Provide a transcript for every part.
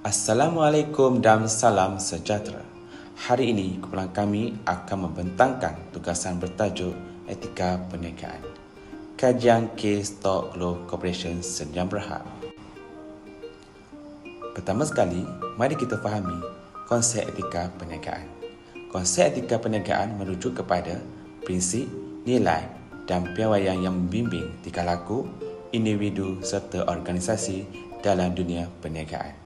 Assalamualaikum dan salam sejahtera. Hari ini kumpulan kami akan membentangkan tugasan bertajuk Etika Perniagaan. Kajian Kes Stock Globe Corporation Sdn Berhad. Pertama sekali, mari kita fahami konsep etika perniagaan. Konsep etika perniagaan merujuk kepada prinsip, nilai dan piawaian yang membimbing tingkah laku individu serta organisasi dalam dunia perniagaan.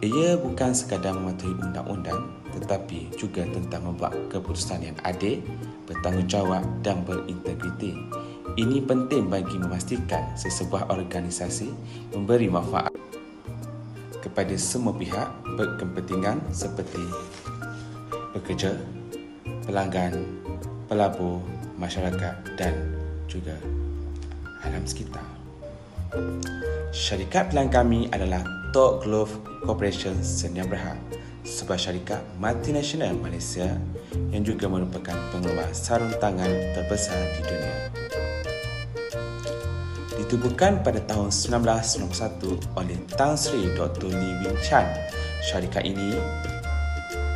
Ia bukan sekadar mematuhi undang-undang tetapi juga tentang membuat keputusan yang adil, bertanggungjawab dan berintegriti. Ini penting bagi memastikan sesebuah organisasi memberi manfaat kepada semua pihak berkepentingan seperti pekerja, pelanggan, pelabur, masyarakat dan juga alam sekitar. Syarikat pilihan kami adalah Tok Glove Corporation Sdn Berhad, sebuah syarikat multinasional Malaysia yang juga merupakan pengeluar sarung tangan terbesar di dunia. Ditubuhkan pada tahun 1991 oleh Tan Sri Dr. Lee Wing Chan, syarikat ini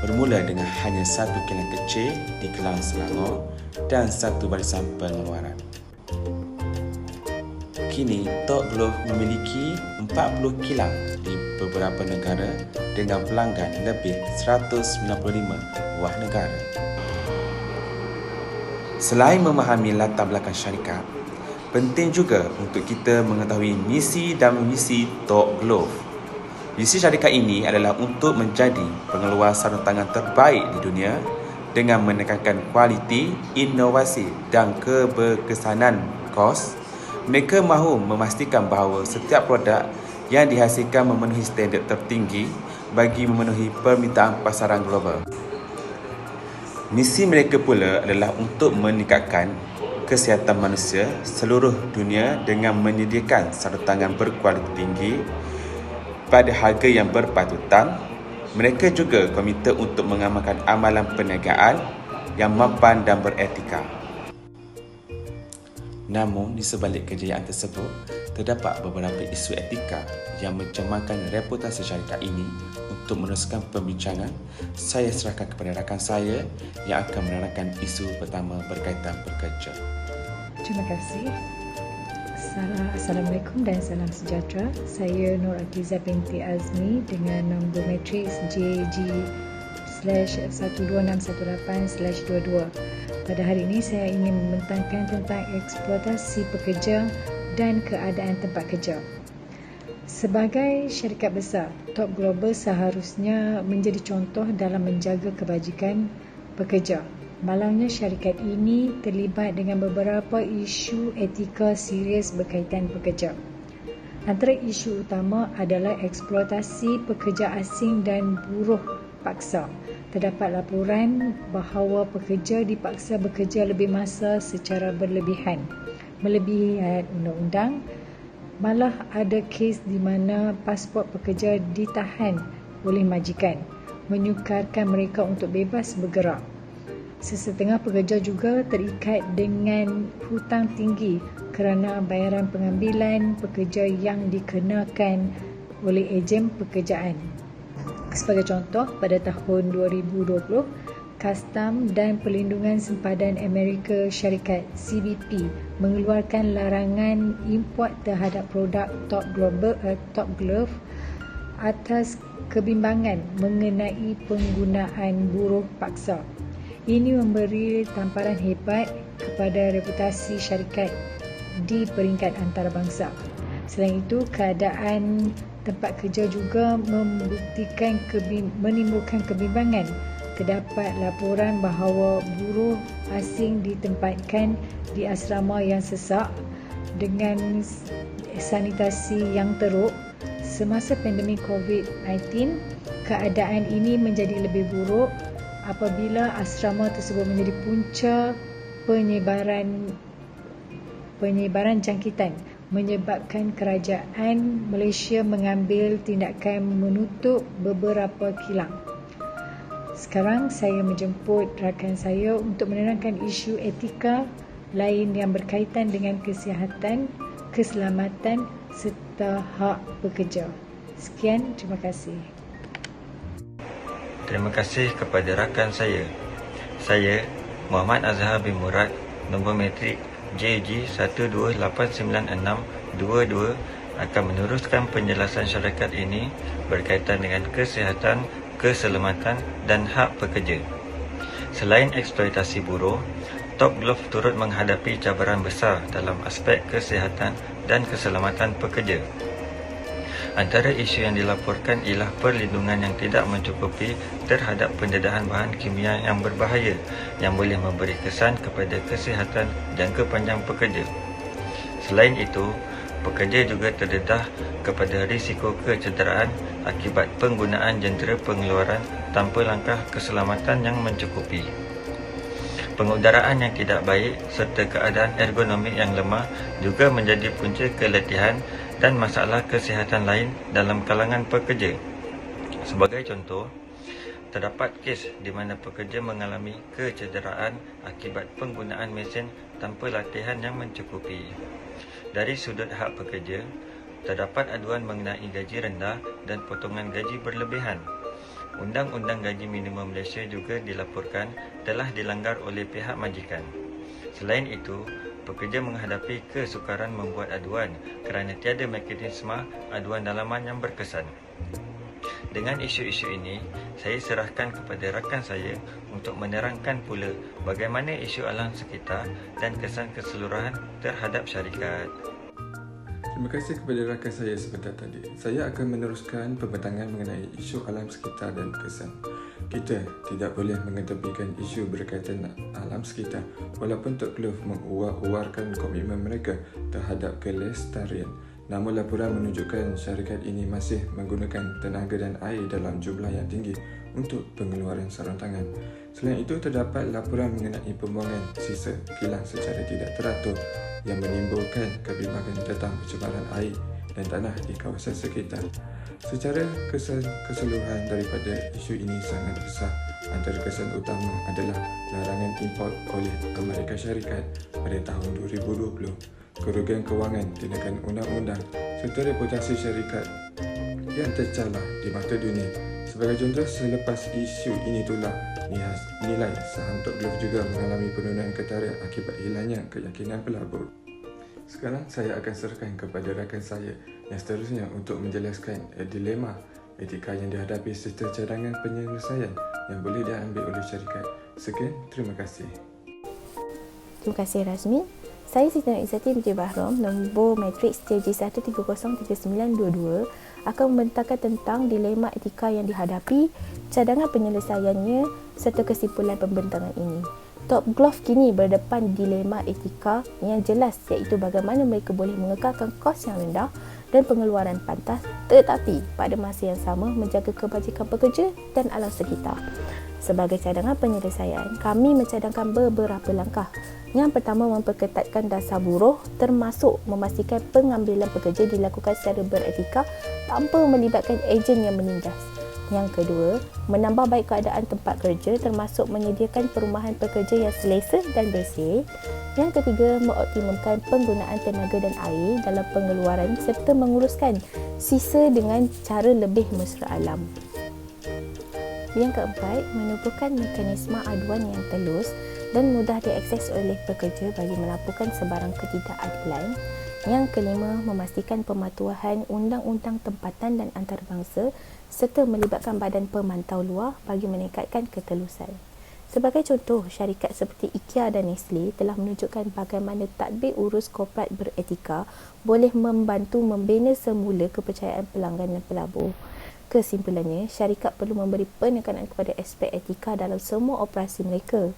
bermula dengan hanya satu kilang kecil di Kelang Selangor dan satu barisan pengeluaran. Kini, Tok Glove memiliki 40 kilang di beberapa negara dengan pelanggan lebih 195 buah negara. Selain memahami latar belakang syarikat, penting juga untuk kita mengetahui misi dan misi Tok Glove. Misi syarikat ini adalah untuk menjadi pengeluar sarung tangan terbaik di dunia dengan menekankan kualiti, inovasi dan keberkesanan kos mereka mahu memastikan bahawa setiap produk yang dihasilkan memenuhi standard tertinggi bagi memenuhi permintaan pasaran global. Misi mereka pula adalah untuk meningkatkan kesihatan manusia seluruh dunia dengan menyediakan sarung tangan berkualiti tinggi pada harga yang berpatutan. Mereka juga komite untuk mengamalkan amalan perniagaan yang mapan dan beretika. Namun, di sebalik kejayaan tersebut, terdapat beberapa isu etika yang mencemarkan reputasi syarikat ini untuk meneruskan pembincangan. Saya serahkan kepada rakan saya yang akan menerangkan isu pertama berkaitan pekerja. Terima kasih. Assalamualaikum dan salam sejahtera. Saya Nur Atiza binti Azmi dengan nombor matriks JG slash 12618 slash 22. Pada hari ini saya ingin membentangkan tentang eksploitasi pekerja dan keadaan tempat kerja. Sebagai syarikat besar, Top Global seharusnya menjadi contoh dalam menjaga kebajikan pekerja. Malangnya syarikat ini terlibat dengan beberapa isu etika serius berkaitan pekerja. Antara isu utama adalah eksploitasi pekerja asing dan buruh paksa terdapat laporan bahawa pekerja dipaksa bekerja lebih masa secara berlebihan. Melebihi ayat undang-undang malah ada kes di mana pasport pekerja ditahan oleh majikan menyukarkan mereka untuk bebas bergerak. Sesetengah pekerja juga terikat dengan hutang tinggi kerana bayaran pengambilan pekerja yang dikenakan oleh ejen pekerjaan Sebagai contoh, pada tahun 2020, Kastam dan Pelindungan Sempadan Amerika Syarikat CBP mengeluarkan larangan import terhadap produk Top Global uh, Top Glove atas kebimbangan mengenai penggunaan buruh paksa. Ini memberi tamparan hebat kepada reputasi syarikat di peringkat antarabangsa. Selain itu, keadaan tempat kerja juga membuktikan kebim- menimbulkan kebimbangan. Terdapat laporan bahawa buruh asing ditempatkan di asrama yang sesak dengan sanitasi yang teruk semasa pandemik COVID-19. Keadaan ini menjadi lebih buruk apabila asrama tersebut menjadi punca penyebaran penyebaran jangkitan menyebabkan kerajaan Malaysia mengambil tindakan menutup beberapa kilang. Sekarang saya menjemput rakan saya untuk menerangkan isu etika lain yang berkaitan dengan kesihatan, keselamatan serta hak pekerja. Sekian, terima kasih. Terima kasih kepada rakan saya. Saya, Muhammad Azhar bin Murad, nombor metrik JG 128962 akan meneruskan penjelasan syarikat ini berkaitan dengan kesihatan, keselamatan dan hak pekerja. Selain eksploitasi buruh, Top Glove turut menghadapi cabaran besar dalam aspek kesihatan dan keselamatan pekerja. Antara isu yang dilaporkan ialah perlindungan yang tidak mencukupi terhadap pendedahan bahan kimia yang berbahaya yang boleh memberi kesan kepada kesihatan jangka panjang pekerja. Selain itu, pekerja juga terdedah kepada risiko kecederaan akibat penggunaan jentera pengeluaran tanpa langkah keselamatan yang mencukupi. Pengudaraan yang tidak baik serta keadaan ergonomik yang lemah juga menjadi punca keletihan dan masalah kesihatan lain dalam kalangan pekerja. Sebagai contoh, terdapat kes di mana pekerja mengalami kecederaan akibat penggunaan mesin tanpa latihan yang mencukupi. Dari sudut hak pekerja, terdapat aduan mengenai gaji rendah dan potongan gaji berlebihan. Undang-Undang Gaji Minimum Malaysia juga dilaporkan telah dilanggar oleh pihak majikan. Selain itu, pekerja menghadapi kesukaran membuat aduan kerana tiada mekanisme aduan dalaman yang berkesan. Dengan isu-isu ini, saya serahkan kepada rakan saya untuk menerangkan pula bagaimana isu alam sekitar dan kesan keseluruhan terhadap syarikat. Terima kasih kepada rakan saya sebentar tadi. Saya akan meneruskan pembentangan mengenai isu alam sekitar dan kesan. Kita tidak boleh mengetepikan isu berkaitan alam sekitar walaupun Tok Glove menguar-uarkan komitmen mereka terhadap kelestarian. Namun laporan menunjukkan syarikat ini masih menggunakan tenaga dan air dalam jumlah yang tinggi untuk pengeluaran serantangan. Selain itu, terdapat laporan mengenai pembuangan sisa kilang secara tidak teratur yang menimbulkan kebimbangan tentang pencemaran air dan tanah di kawasan sekitar. Secara keseluruhan daripada isu ini sangat besar. Antara kesan utama adalah larangan import oleh Amerika Syarikat pada tahun 2020, kerugian kewangan tindakan undang-undang serta reputasi syarikat yang tercalar di mata dunia. Sebagai contoh, selepas isu ini itulah nilai saham Top Glove juga mengalami penurunan ketara akibat hilangnya keyakinan pelabur. Sekarang saya akan serahkan kepada rakan saya yang seterusnya untuk menjelaskan dilema etika yang dihadapi serta cadangan penyelesaian yang boleh diambil oleh syarikat. Sekian, terima kasih. Terima kasih Razmi. Saya Siti Nur Izzati binti Bahrom, nombor matriks TJ1303922 akan membentangkan tentang dilema etika yang dihadapi, cadangan penyelesaiannya serta kesimpulan pembentangan ini. Top Glove kini berdepan dilema etika yang jelas iaitu bagaimana mereka boleh mengekalkan kos yang rendah dan pengeluaran pantas tetapi pada masa yang sama menjaga kebajikan pekerja dan alam sekitar. Sebagai cadangan penyelesaian, kami mencadangkan beberapa langkah. Yang pertama memperketatkan dasar buruh termasuk memastikan pengambilan pekerja dilakukan secara beretika tanpa melibatkan ejen yang menindas. Yang kedua, menambah baik keadaan tempat kerja termasuk menyediakan perumahan pekerja yang selesa dan bersih. Yang ketiga, mengoptimumkan penggunaan tenaga dan air dalam pengeluaran serta menguruskan sisa dengan cara lebih mesra alam. Yang keempat, menubuhkan mekanisme aduan yang telus dan mudah diakses oleh pekerja bagi melaporkan sebarang ketidakadilan. Yang kelima, memastikan pematuhan undang-undang tempatan dan antarabangsa serta melibatkan badan pemantau luar bagi meningkatkan ketelusan. Sebagai contoh, syarikat seperti IKEA dan Nestle telah menunjukkan bagaimana tadbir urus korporat beretika boleh membantu membina semula kepercayaan pelanggan dan pelabur. Kesimpulannya, syarikat perlu memberi penekanan kepada aspek etika dalam semua operasi mereka.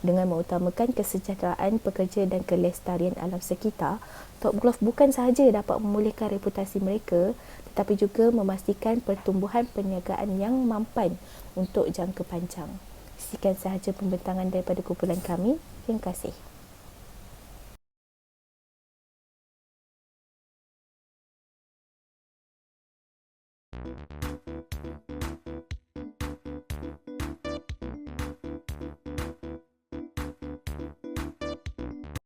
Dengan mengutamakan kesejahteraan pekerja dan kelestarian alam sekitar, Top Glove bukan sahaja dapat memulihkan reputasi mereka tetapi juga memastikan pertumbuhan perniagaan yang mampan untuk jangka panjang. Sekian sahaja pembentangan daripada kumpulan kami. Terima kasih.